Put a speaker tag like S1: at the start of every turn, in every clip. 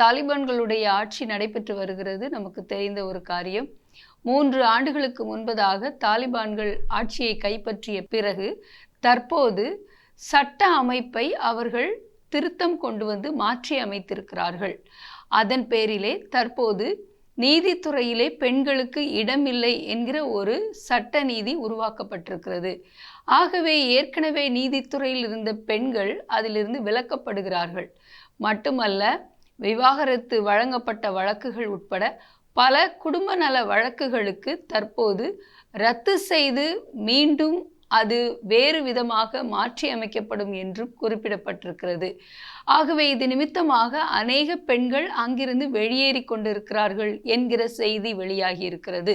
S1: தாலிபான்களுடைய ஆட்சி நடைபெற்று வருகிறது. நமக்கு தெரிந்த ஒரு காரியம். மூன்று ஆண்டுகளுக்கு முன்பதாக தாலிபான்கள் ஆட்சியை கைப்பற்றிய பிறகு தற்போது சட்ட அமைப்பை அவர்கள் திருத்தம் கொண்டு வந்து மாற்றி அமைத்திருக்கிறார்கள். அதன் பேரிலே தற்போது நீதித்துறையிலே பெண்களுக்கு இடமில்லை என்கிற ஒரு சட்ட நீதி உருவாக்கப்பட்டிருக்கிறது. ஆகவே ஏற்கனவே நீதித்துறையில் இருந்த பெண்கள் அதிலிருந்து விலக்கப்படுகிறார்கள். மட்டுமல்ல விவாகரத்து வழங்கப்பட்ட வழக்குகள் உட்பட பல குடும்ப நல வழக்குகளுக்கு தற்போது ரத்து செய்து மீண்டும் அது வேறு விதமாக மாற்றி அமைக்கப்படும் என்றும் குறிப்பிடப்பட்டிருக்கிறது. ஆகவே இது நிமித்தமாக அநேக பெண்கள் அங்கிருந்து வெளியேறி கொண்டிருக்கிறார்கள் என்கிற செய்தி வெளியாகி இருக்கிறது.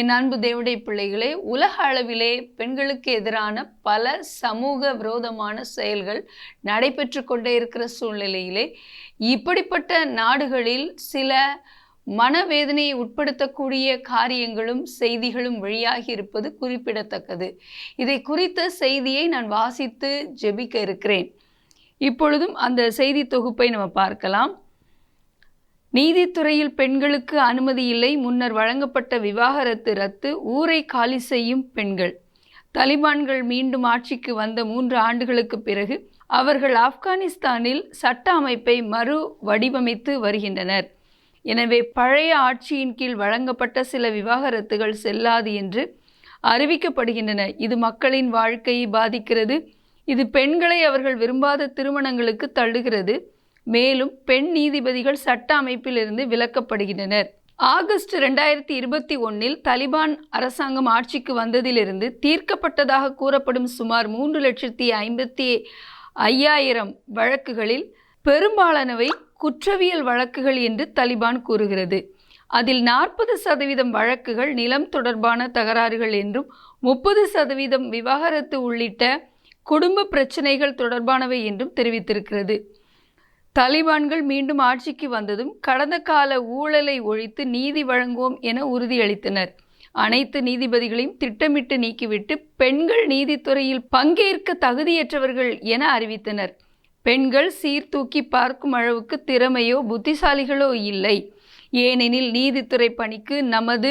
S1: என் அன்பு தேவடைய பிள்ளைகளே உலக அளவிலே பெண்களுக்கு எதிரான பல சமூக விரோதமான செயல்கள் நடைபெற்று கொண்டே இருக்கிற சூழ்நிலையிலே இப்படிப்பட்ட நாடுகளில் சில மனவேதனையை உட்படுத்தக்கூடிய காரியங்களும் செய்திகளும் வெளியாகி இருப்பது குறிப்பிடத்தக்கது. இதை குறித்த செய்தியை நான் வாசித்து ஜெபிக்க இருக்கிறேன். இப்பொழுதும் அந்த செய்தி தொகுப்பை நம்ம பார்க்கலாம். நீதித்துறையில் பெண்களுக்கு அனுமதி இல்லை. முன்னர் வழங்கப்பட்ட விவாகரத்து ரத்து. ஊரை காலி செய்யும் பெண்கள். தலிபான்கள் மீண்டும் ஆட்சிக்கு வந்த மூன்று ஆண்டுகளுக்கு பிறகு அவர்கள் ஆப்கானிஸ்தானில் சட்ட அமைப்பை மறு வடிவமைத்து வருகின்றனர். எனவே பழைய ஆட்சியின் கீழ் வழங்கப்பட்ட சில விவாகரத்துகள் செல்லாது என்று அறிவிக்கப்படுகின்றன. இது மக்களின் வாழ்க்கையை பாதிக்கிறது. இது பெண்களை அவர்கள் விரும்பாத திருமணங்களுக்கு தள்ளுகிறது. மேலும் பெண் நீதிபதிகள் சட்ட அமைப்பிலிருந்து விலக்கப்படுகின்றனர். ஆகஸ்ட் ரெண்டாயிரத்தி இருபத்தி ஒன்றில் தலிபான் அரசாங்கம் ஆட்சிக்கு வந்ததிலிருந்து தீர்க்கப்பட்டதாக கூறப்படும் சுமார் மூன்று லட்சத்தி ஐம்பத்தி ஐயாயிரம் வழக்குகளில் பெரும்பாலானவை குற்றவியல் வழக்குகள் என்று தலிபான் கூறுகிறது. அதில் நாற்பது சதவீதம் வழக்குகள் நிலம் தொடர்பான தகராறுகள் என்றும் முப்பது சதவீதம் விவாகரத்து உள்ளிட்ட குடும்ப பிரச்சனைகள் தொடர்பானவை என்றும் தெரிவித்திருக்கிறது. தலிபான்கள் மீண்டும் ஆட்சிக்கு வந்ததும் கடந்த கால ஊழலை ஒழித்து நீதி வழங்குவோம் என உறுதியளித்தனர். அனைத்து நீதிபதிகளையும் திட்டமிட்டு நீக்கிவிட்டு பெண்கள் நீதித்துறையில் பங்கேற்க தகுதியற்றவர்கள் என அறிவித்தனர். பெண்கள் சீர்தூக்கி பார்க்கும் அளவுக்கு திறமையோ புத்திசாலிகளோ இல்லை. ஏனெனில் நீதித்துறை பணிக்கு நமது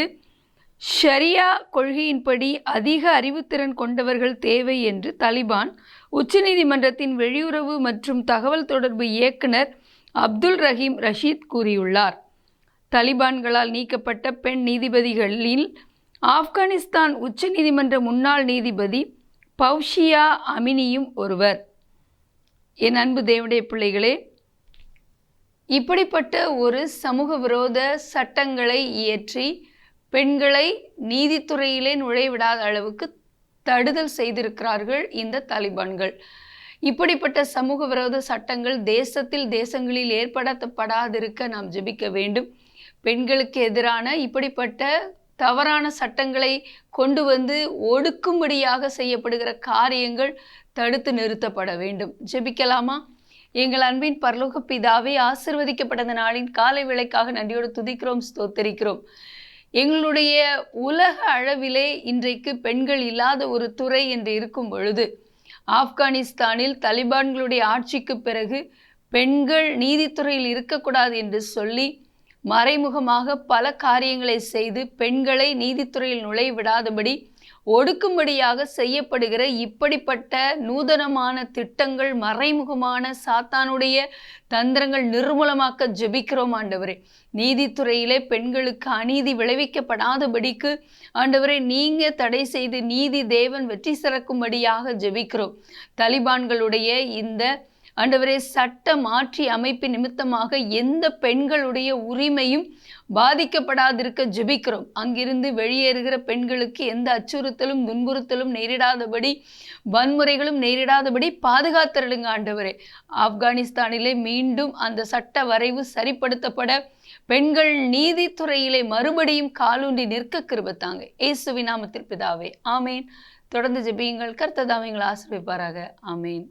S1: ஷரியா கொள்கையின்படி அதிக அறிவுத்திறன் கொண்டவர்கள் தேவை என்று தலிபான் உச்சநீதிமன்றத்தின் வெளியுறவு மற்றும் தகவல் தொடர்பு இயக்குனர் அப்துல் ரஹீம் ரஷீத் கூறியுள்ளார். தலிபான்களால் நீக்கப்பட்ட பெண் நீதிபதிகளில் ஆப்கானிஸ்தான் உச்சநீதிமன்ற முன்னாள் நீதிபதி பௌஷியா அமினியும் ஒருவர். என் அன்பு தேவடைய பிள்ளைகளே இப்படிப்பட்ட ஒரு சமூக விரோத சட்டங்களை இயற்றி பெண்களை நீதித்துறையிலே நுழைவிடாத அளவுக்கு தடுதல் செய்திருக்கிறார்கள் இந்த தாலிபான்கள். இப்படிப்பட்ட சமூக விரோத சட்டங்கள் தேசத்தில் தேசங்களில் ஏற்படுத்தப்படாதிருக்க நாம் ஜெபிக்க வேண்டும். பெண்களுக்கு எதிரான இப்படிப்பட்ட தவறான சட்டங்களை கொண்டு வந்து ஒடுக்கும்படியாக செய்யப்படுகிற காரியங்கள் தடுத்து நிறுத்தப்பட வேண்டும். ஜெபிக்கலாமா? எங்கள் அன்பின் பரலோக பிதாவே ஆசிர்வதிக்கப்பட்ட நாளின் காலை விலைக்காக நன்றியோடு துதிக்கிறோம் ஸ்தோத்தரிக்கிறோம். எங்களுடைய உலக அளவிலே இன்றைக்கு பெண்கள் இல்லாத ஒரு துறை என்று இருக்கும் பொழுது ஆப்கானிஸ்தானில் தலிபான்களுடைய ஆட்சிக்கு பிறகு பெண்கள் நீதித்துறையில் இருக்கக்கூடாது என்று சொல்லி மறைமுகமாக பல காரியங்களை செய்து பெண்களை நீதித்துறையில் நுழைவிடாதபடி ஒடுக்கும்படியாக செய்யப்படுகிற இப்படிப்பட்ட நூதனமான திட்டங்கள் மறைமுகமான சாத்தானுடைய தந்திரங்கள் நிர்மூலமாக்க ஜெபிக்கிறோம் ஆண்டவரே. நீதித்துறையிலே பெண்களுக்கு அநீதி விளைவிக்கப்படாதபடிக்கு ஆண்டவரை நீங்க தடை செய்து நீதி தேவன் வெற்றி சிறக்கும்படியாக ஜெபிக்கிறோம். தலிபான்களுடைய இந்த ஆண்டவரே சட்ட மாற்றி அமைப்பு நிமித்தமாக எந்த பெண்களுடைய உரிமையும் பாதிக்கப்படாதிருக்க ஜெபிக்கிறோம். அங்கிருந்து வெளியேறுகிற பெண்களுக்கு எந்த அச்சுறுத்தலும் துன்புறுத்தலும் நேரிடாதபடி வன்முறைகளும் நேரிடாதபடி பாதுகாத்தருளுங்க ஆண்டவரே. ஆப்கானிஸ்தானிலே மீண்டும் அந்த சட்ட வரைவு சரிப்படுத்தப்பட பெண்கள் நீதித்துறையிலே மறுபடியும் காலூண்டி நிற்க கிருபத்தாங்க ஏசுவி நாமத்தில் பிதாவே ஆமேன். தொடர்ந்து ஜெபியுங்கள். கர்த்ததாவைங்களை ஆசிர்விப்பாராக. ஆமேன்.